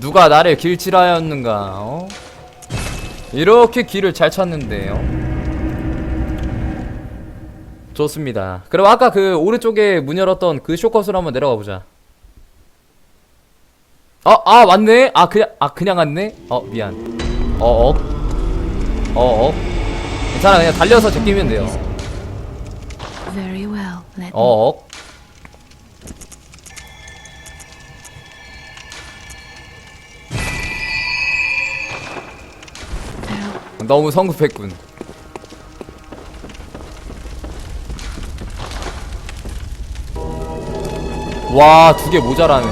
누가 나를 길칠하였는가 어? 이렇게 길을 잘 찾는데요? 좋습니다. 그럼 아까 그 오른쪽에 문 열었던 그 쇼컷으로 한번 내려가 보자. 아, 아 왔네? 아 그냥 아 그냥 왔네? 어 미안. 어어? 어어? 괜찮아. 그냥 달려서 제끼면 돼요. 어어 너무 성급했군. 와, 두 개 모자라네.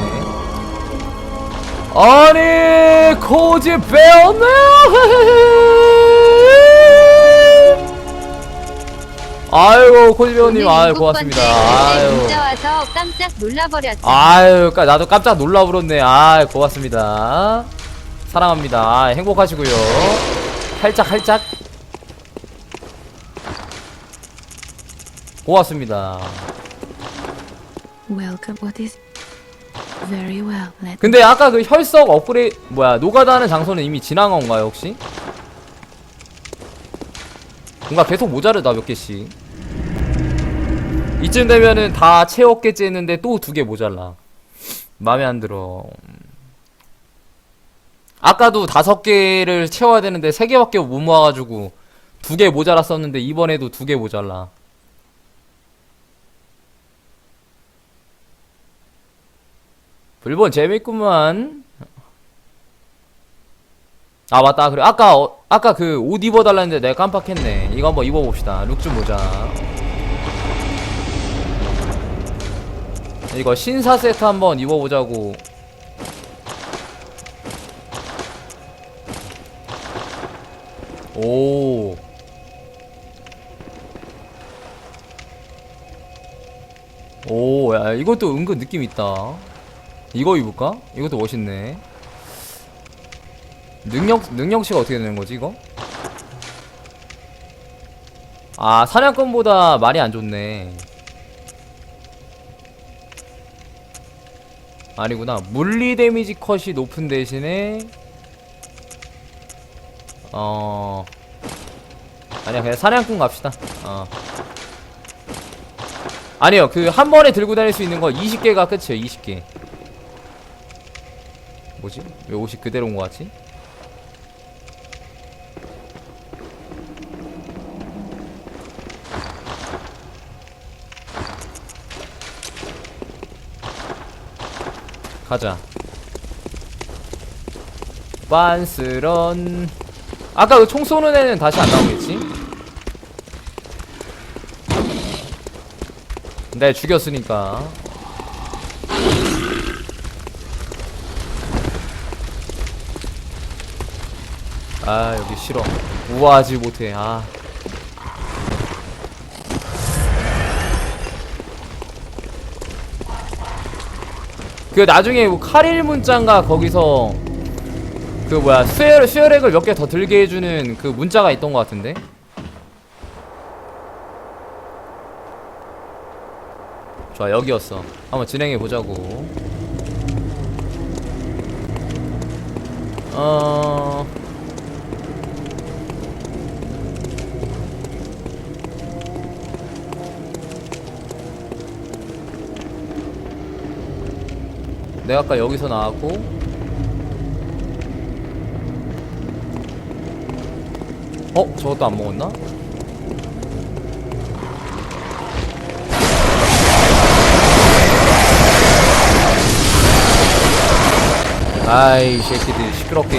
아니, 코지 배웠네! 아이고, 코지 배우님, 아유, 고맙습니다. 아유. 와서 깜짝. 아유, 까- 나도 깜짝 놀라버렸네. 아, 고맙습니다. 사랑합니다. 아, 행복하시고요. 활짝 활짝. 고맙습니다. Welcome. What is? Very well. Let 근데 아까 그 혈석 업그레이드 뭐야 노가다하는 장소는 이미 지난 건가요 혹시? 뭔가 계속 모자르다 몇 개씩. 이쯤 되면은 다 채웠겠지 했는데 또 두 개 모자라. 마음에 안 들어. 아까도 다섯 개를 채워야 되는데 세 개밖에 못 모아가지고 두 개 모자랐었는데 이번에도 두 개 모자라. 불본 재밌구만. 아 맞다. 그래. 아까 어, 아까 그 옷 입어달라는데 내가 깜빡했네. 이거 한번 입어봅시다. 룩좀 보자. 이거 신사 세트 한번 입어보자고 오 오, 야, 이것도 은근 느낌 있다. 이거 입을까? 이것도 멋있네. 능력, 능력치가 어떻게 되는 거지, 이거? 아, 사냥꾼보다 말이 안 좋네. 아니구나. 물리 데미지 컷이 높은 대신에, 어, 아니야, 그냥 사냥꾼 갑시다. 어. 아니요, 그 한 번에 들고 다닐 수 있는 거 20개가 끝이에요, 20개. 뭐지? 왜 옷이 그대로 온 거 같지? 가자. 빤스런. 아까 그 총 쏘는 애는 다시 안 나오겠지? 네, 죽였으니까. 아, 여기 싫어. 우아하지 못해. 아. 그 나중에 뭐 카릴 문자인가 거기서 그 뭐야 수혈 수혈액을 몇 개 더 들게 해주는 그 문자가 있던 것 같은데? 좋아 여기였어. 한번 진행해 보자고. 어. 내가 아까 여기서 나왔고 어? 저것도 안 먹었나? 아이 새끼들 시끄럽게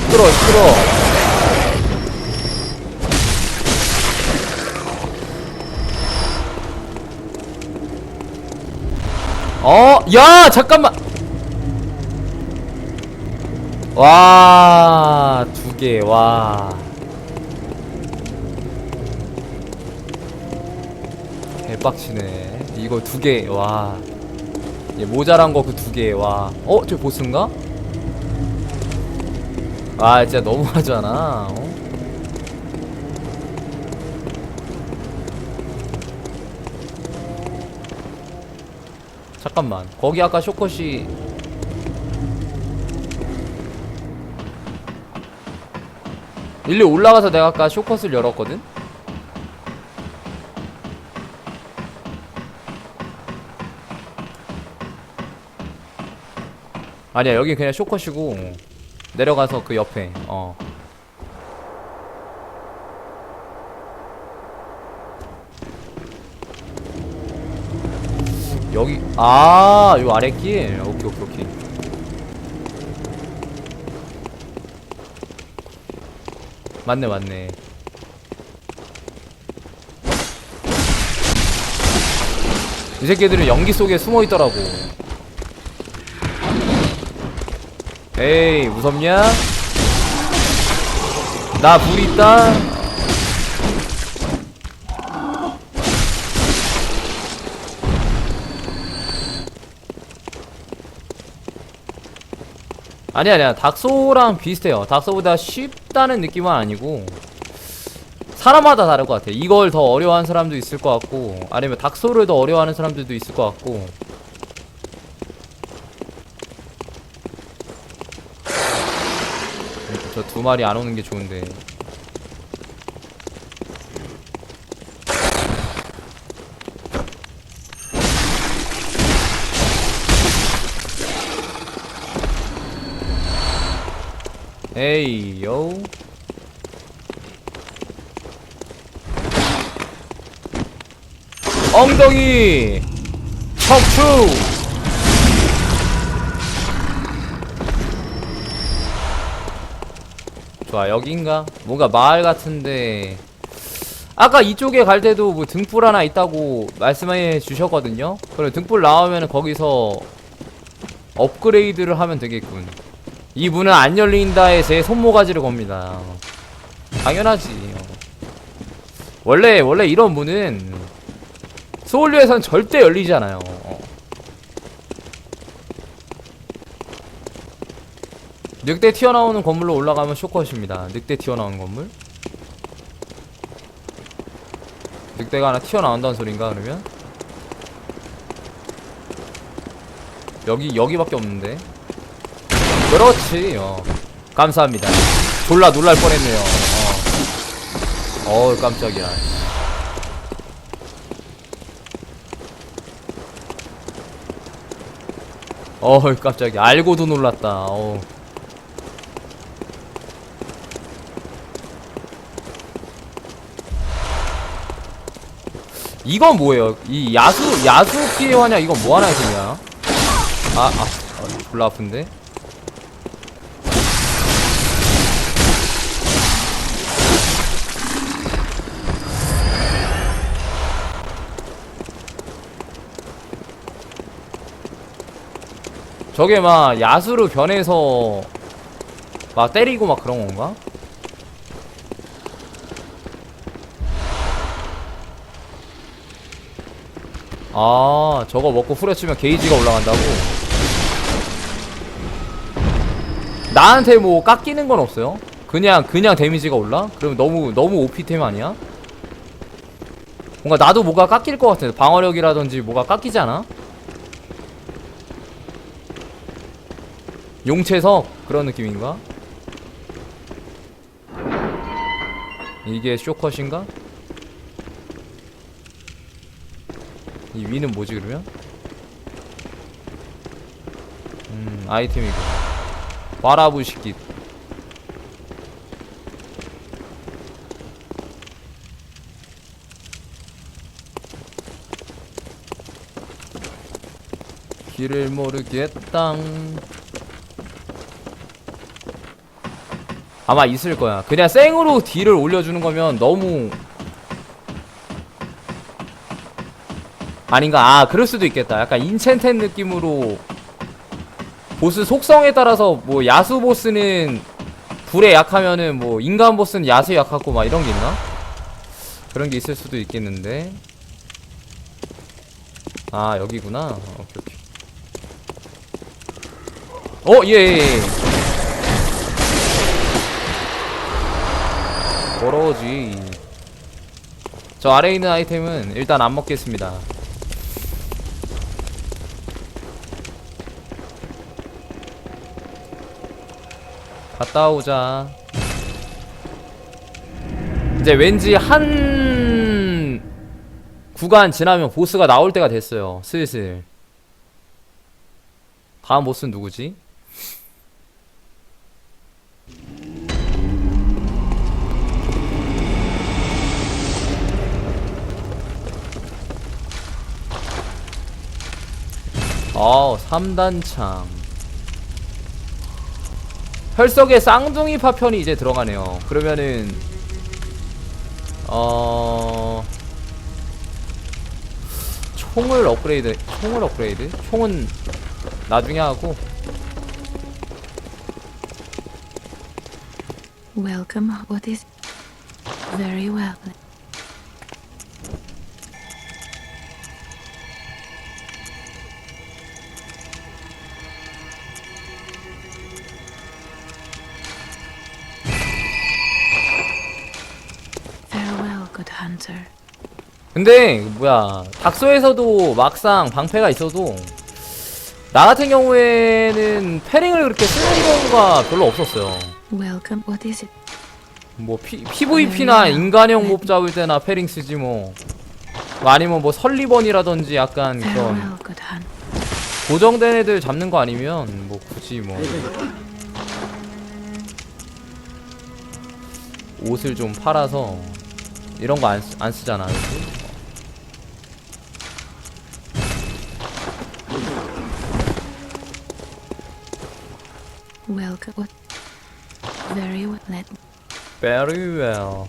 시끄러 시끄러 어? 야 잠깐만 와, 두 개, 와. 대박치네. 이거 두 개, 와. 얘 모자란 거 그 두 개, 와. 어, 저 보스인가? 아, 진짜 너무하잖아. 어? 잠깐만 거기 아까 쇼컷이 일리 올라가서 내가 아까 쇼컷을 열었거든? 아니야 여기 그냥 쇼컷이고 내려가서 그 옆에 어. 여기 아 요 아래 길. 오케이 오케이 오케이 맞네 맞네. 이 새끼들은 연기 속에 숨어 있더라고. 에이 무섭냐? 나 불 있다 아니 아니야. 닥소랑 비슷해요. 닥소보다 쉽다는 느낌은 아니고 사람마다 다를 것 같아 이걸 더 어려워하는 사람도 있을 것 같고 아니면 닥소를 더 어려워하는 사람들도 있을 것 같고. 저 두 마리 안 오는 게 좋은데 에이 요. 엉덩이! 척추! 좋아 여긴가? 뭔가 마을 같은데. 아까 이쪽에 갈 때도 뭐 등불 하나 있다고 말씀해 주셨거든요? 그럼 등불 나오면 거기서 업그레이드를 하면 되겠군 이 문은 안 열린다에 제 손모가지를 겁니다. 당연하지. 원래 원래 이런 문은 소울류에선 절대 어. 늑대 튀어나오는 건물로 올라가면 쇼컷입니다. 늑대 튀어나오는 건물? 늑대가 하나 튀어나온다는 소린가 그러면? 여기 여기밖에 없는데 그렇지 어. 감사합니다. 졸라 놀랄 뻔했네요. 어. 어우 깜짝이야. 어우 깜짝이야. 알고도 놀랐다. 어우. 이건 뭐예요? 이 야수 야수 피해 환약 이건 뭐 하나 했냐? 아, 아, 아 졸라 아픈데. 저게 막 야수로 변해서 막 때리고 막 그런 건가? 아 저거 먹고 후려치면 게이지가 올라간다고 나한테 뭐 깎이는 건 없어요 그냥 그냥 데미지가 올라? 그러면 너무 너무 OP템 아니야? 뭔가 나도 뭐가 깎일 것 같아 방어력이라든지 뭐가 깎이지 않아? 용채석 그런 느낌인가? 이게 쇼컷인가? 이 위는 뭐지 그러면? 음 아이템이고 바라부시킷 길을 모르겠당 아마 있을 거야 그냥 생으로 딜을 올려주는 거면 너무 아닌가? 아, 그럴 수도 있겠다. 약간 인챈텐 느낌으로 보스 속성에 따라서 뭐 야수 보스는 불에 약하면은 뭐 인간 보스는 야수에 약하고 막 이런 게 있나? 그런 게 있을 수도 있겠는데. 아, 여기구나. 오케이, 오케이. 어, 예, 예, 예. 더러워지. 저 아래에 있는 아이템은 일단 안 먹겠습니다. 갔다 오자. 이제 왠지 한 구간 지나면 보스가 나올 때가 됐어요. 슬슬. 다음 보스는 누구지? 어, 3단창. 혈석의 쌍둥이 파편이 이제 들어가네요. 그러면은 어 총을 업그레이드 총을 업그레이드 총은 나중에 하고 Welcome. What is. Very well. Hunter. 근데 뭐야 닥소에서도 막상 방패가 있어도 나 같은 경우에는 패링을 그렇게 쓰는 경우가 별로 없었어요. Welcome. What is it? 뭐 P, PVP나 인간형 몹 잡을 때나 패링 쓰지 뭐. 뭐 아니면 뭐 설리번이라든지 약간 그런 Farewell, good hunter. 고정된 애들 잡는 거 아니면 뭐 굳이 뭐 옷을 좀 팔아서 이런 거 안 안 쓰잖아. 그치? Welcome. What? Very well. Let Very well.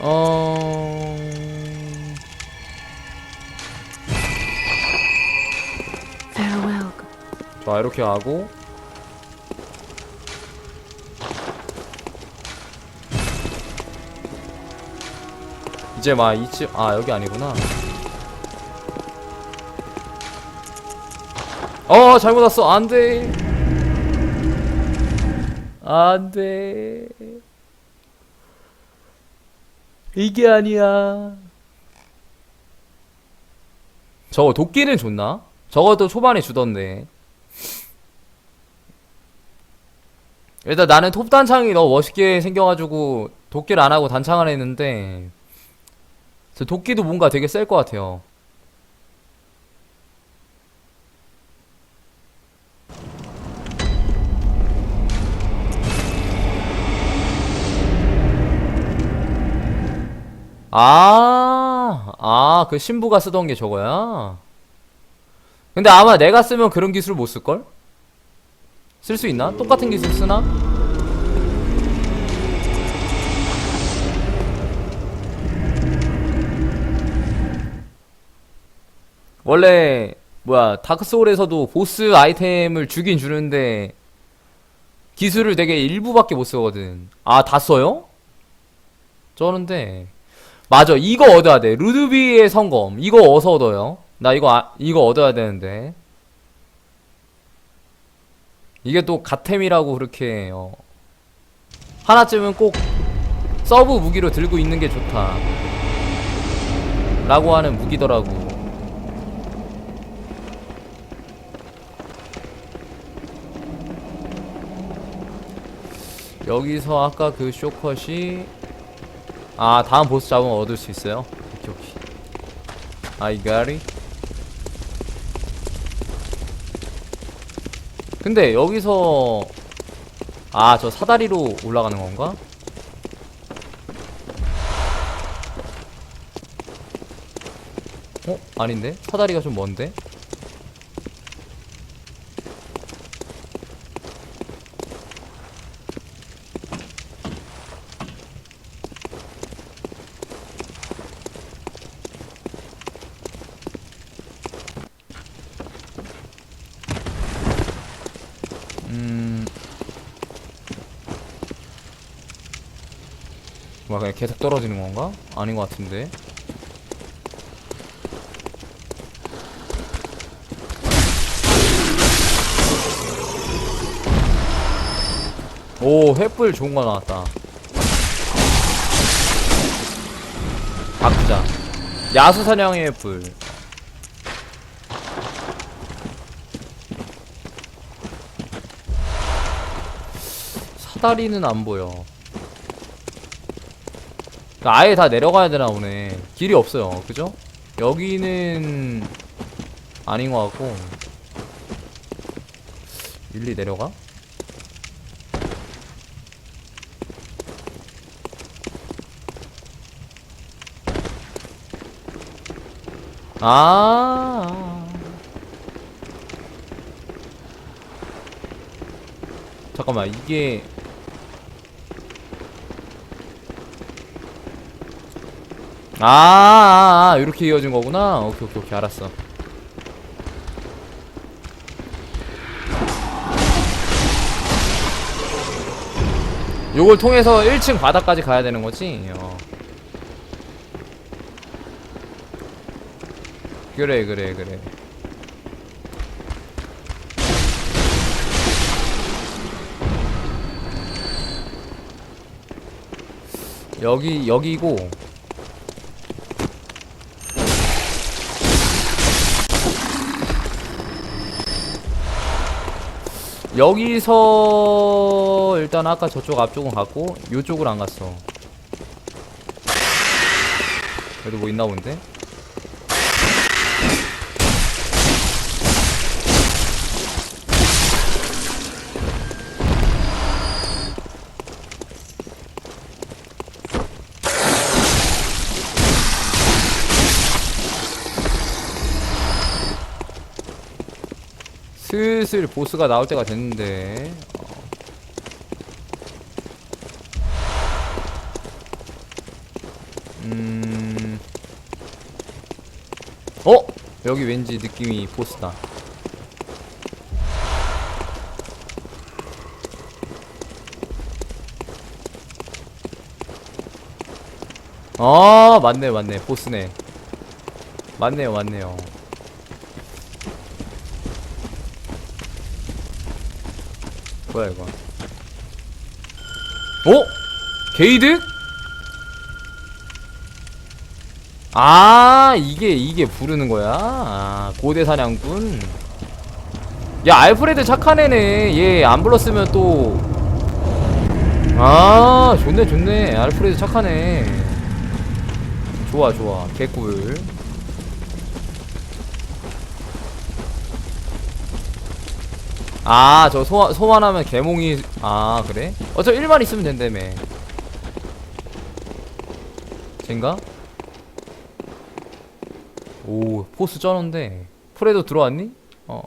어... farewell. 자 이렇게 하고 이제 막 이쯤 아 여기 아니구나. 어 잘못 왔어. 안돼. 안돼. 이게 아니야. 저거 도끼는 줬나? 저것도 초반에 주던데. 일단 나는 톱 단창이 너무 멋있게 생겨가지고 도끼를 안 하고 단창을 했는데 저 도끼도 뭔가 되게 셀 것 같아요. 아, 아, 그 신부가 쓰던 게 저거야? 근데 아마 내가 쓰면 그런 기술 못 쓸걸? 쓸 수 있나? 똑같은 기술 쓰나? 원래 뭐야 다크소울에서도 보스 아이템을 주긴 주는데 기술을 되게 일부밖에 못 쓰거든. 아 다 써요? 쩌는데. 맞아 이거 얻어야 돼. 루드비의 성검. 이거 어서 얻어요. 나 이거 아, 이거 얻어야 되는데. 이게 또 갓템이라고 그렇게 어, 하나쯤은 꼭 서브 무기로 들고 있는 게 좋다. 라고 하는 무기더라고 여기서 아까 그 쇼컷이 아 다음 보스 잡으면 얻을 수 있어요? 오케이 오케이 it 근데 여기서 아 저 사다리로 올라가는 건가? 어? 아닌데? 사다리가 좀 먼데? 그냥 계속 떨어지는 건가? 아닌 것 같은데. 오 횃불 좋은 거 나왔다. 바꾸자. 야수사냥의 횃불. 사다리는 안 보여. 그러니까 아예 다 내려가야 되나 보네. 길이 없어요. 그죠? 여기는 아닌 것 같고. 일리 내려가? 아. 잠깐만, 이게. 아, 아, 아, 이렇게 이어진 거구나. 오케이, 오케이, 오케이, 알았어. 요걸 통해서 1층 바닥까지 가야 되는 거지? 어. 그래, 그래, 그래. 여기, 여기고. 여기서 일단 아까 저쪽 앞쪽은 갔고 요쪽을 안 갔어 그래도 뭐 있나 본데? 슬슬 보스가 나올 때가 됐는데. 어. 음... 어? 여기 왠지 느낌이 보스다. 아 맞네 맞네. 보스네. 맞네요 맞네요 뭐야 이거? 어? 게이드? 아 이게 이게 부르는 거야? 아, 고대 사냥꾼? 야 알프레드 착한 애네. 얘 안 불렀으면 또아 좋네 좋네. 알프레드 애. 좋아 좋아. 개꿀 아, 저 소환, 소환하면 개몽이, 아, 그래? 어차피 1만 있으면 된다며. 젠가? 오, 포스 쩌는데. 프레도 들어왔니? 어.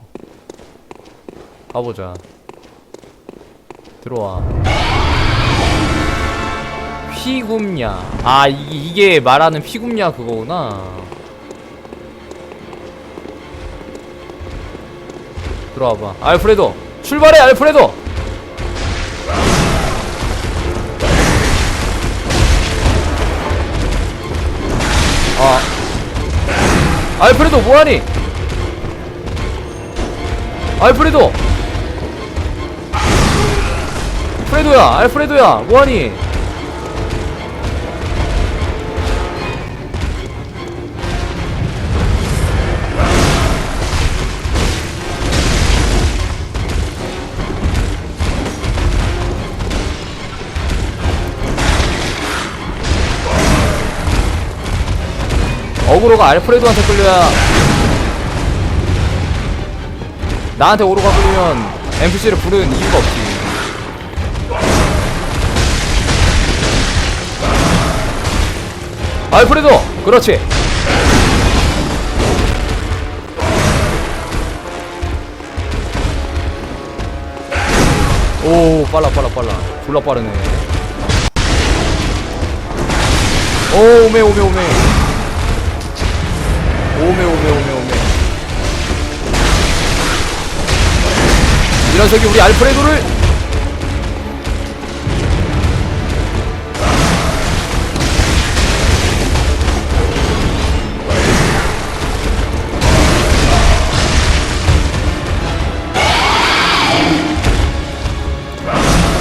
가보자. 들어와. 피굽냐. 아, 이게, 이게 말하는 피굽냐 그거구나. 들어와봐. 알프레도 출발해 알프레도! 아. 알프레도 뭐하니? 알프레도! 프레도야 알프레도야 뭐하니 어그로가 알프레도한테 끌려야 나한테 오로가 끌리면 NPC를 부르는 이유가 없지. 알프레도! 그렇지! 오 빨라 빨라 빨라. 졸라 빠르네. 오 오메 오메 오메 오메 오메 오메 오메. 이런 새끼 우리 알프레도를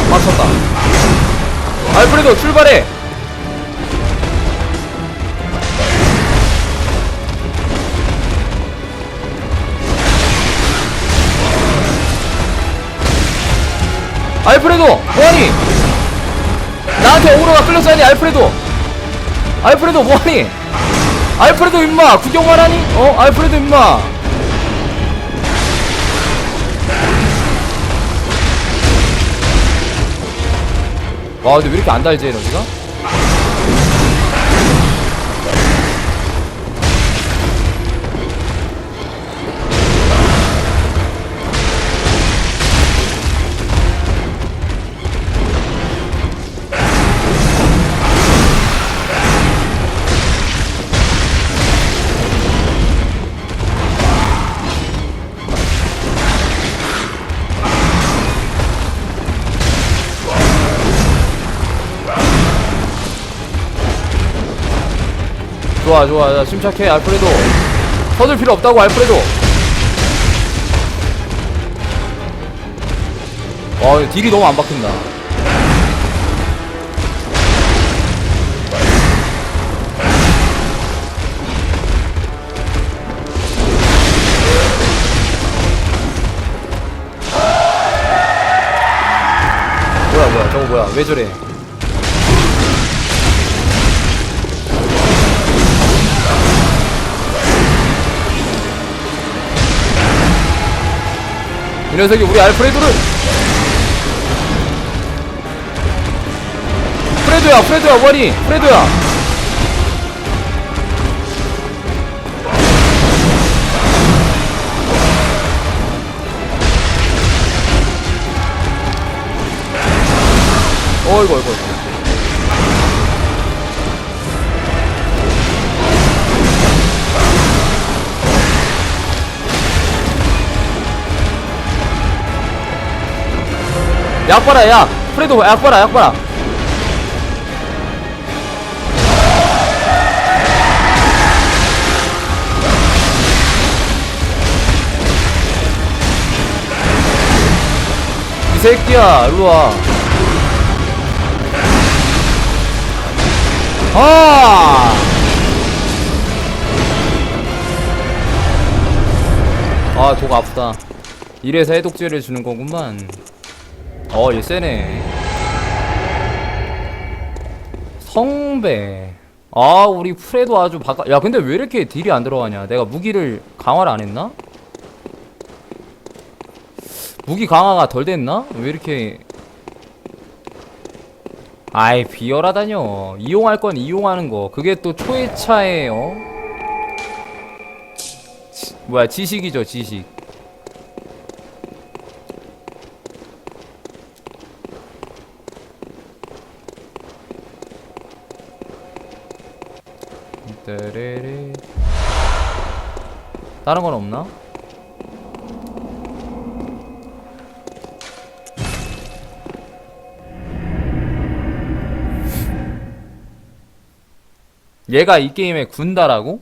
맞췄다. 알프레도 출발해 알프레도 뭐하니? 나한테 어그로가 끌렸어야니 알프레도. 알프레도 뭐하니? 알프레도 임마 구경만 하니? 어? 알프레도 임마. 와 근데 왜 이렇게 안 달지 에너지가 좋아 좋아. 자, 침착해 알프레도. 서둘 필요 없다고 알프레도. 와 딜이 너무 안 박힌다. 뭐야 뭐야 저거 뭐야? 왜 저래 이 녀석이 우리 알프레도를 프레도야 프레도야 뭐니 프레도야. 어이구 어이구 약 봐라 약 프레도 약 봐라 약 봐라 이 새끼야 일로와 아! 아, 독 아프다. 이래서 해독제를 주는 거구만. 어, 얘 세네. 성배. 아, 우리 프레도 아주 바깥. 야, 근데 왜 이렇게 딜이 안 들어가냐? 내가 무기를 강화를 안 했나? 무기 강화가 덜 됐나? 왜 이렇게. 아이, 비열하다뇨. 이용할 건 이용하는 거. 그게 또 초회차에, 어? 지- 뭐야, 지식이죠, 지식. 따레레. 다른 건 없나? 얘가 이 게임의 군다라고?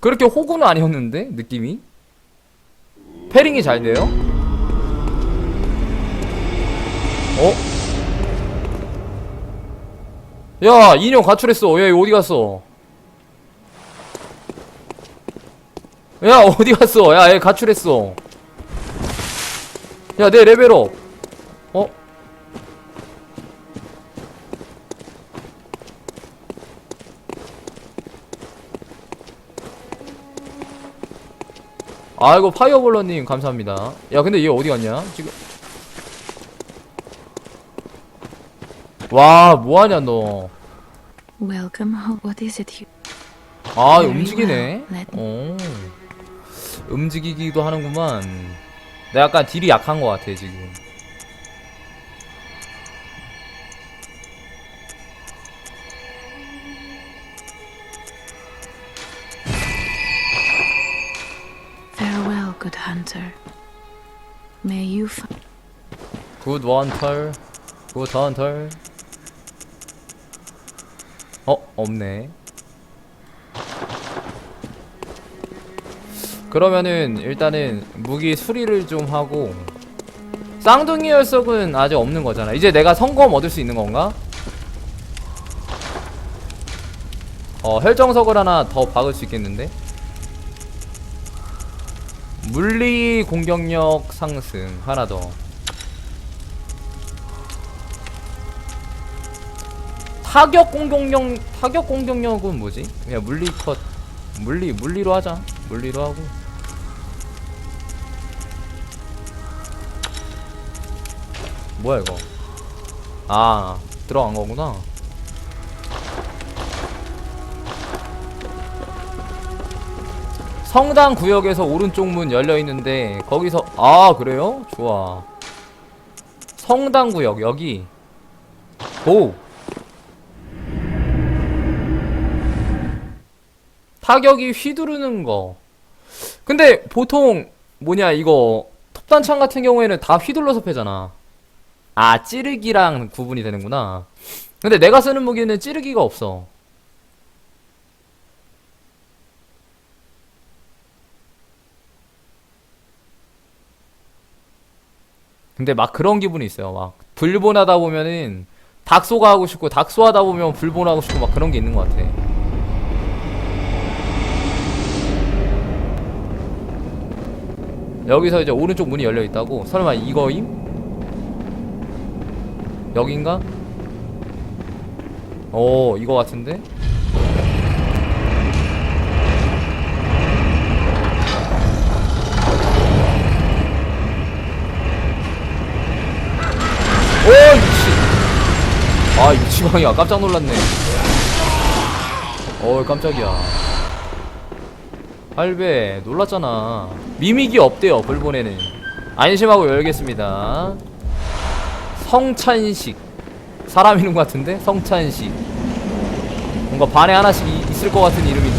그렇게 호구는 아니었는데 느낌이 패링이 잘 돼요? 어? 야 인형 가출했어 야얘 어디 갔어 야 어디 갔어 야 얘 가출했어 야 내 레벨업 어? 아이고 파이어볼러님 감사합니다 야 근데 얘 어디 갔냐 지금 와 뭐하냐 너 Welcome home. What is it you? 아, 움직이네. 어. 움직이기도 하는구만. 내가 약간 딜이 약한 것 같아, 지금. Farewell, good hunter. May you find 굿 원털. 굿 헌털. 어, 없네. 그러면은 일단은 무기 수리를 좀 하고 쌍둥이 열석은 아직 없는 거잖아 이제 내가 성검 얻을 수 있는 건가? 어 혈정석을 하나 더 박을 수 있겠는데? 물리 공격력 상승 하나 더 타격 공격력 타격 공격력은 뭐지? 그냥 물리 컷 물리 물리로 하자 물리로 하고. 뭐야 이거? 아 들어간 거구나. 성당 구역에서 오른쪽 문 열려 있는데 거기서 아 그래요? 좋아. 성당 구역 여기 고 타격이 휘두르는 거. 근데 보통 뭐냐 이거 톱단창 같은 경우에는 다 휘둘러서 패잖아. 아 찌르기랑 구분이 되는구나. 근데 내가 쓰는 무기는 찌르기가 없어. 근데 막 그런 기분이 있어요. 막 불본하다 보면은 닥소가 하고 싶고 닥소 하다 보면 불본 하고 싶고 막 그런 게 있는 것 같아. 여기서 이제 오른쪽 문이 열려 있다고? 설마 이거임? 여긴가? 오 이거 같은데? 오 미친 아 미치광이야 깜짝 놀랐네 어 깜짝이야 할배 놀랐잖아. 미믹이 없대요 불본에는. 안심하고 열겠습니다. 성찬식. 사람 이름 같은데? 성찬식. 뭔가 반에 하나씩 이- 있을 것 같은 이름인데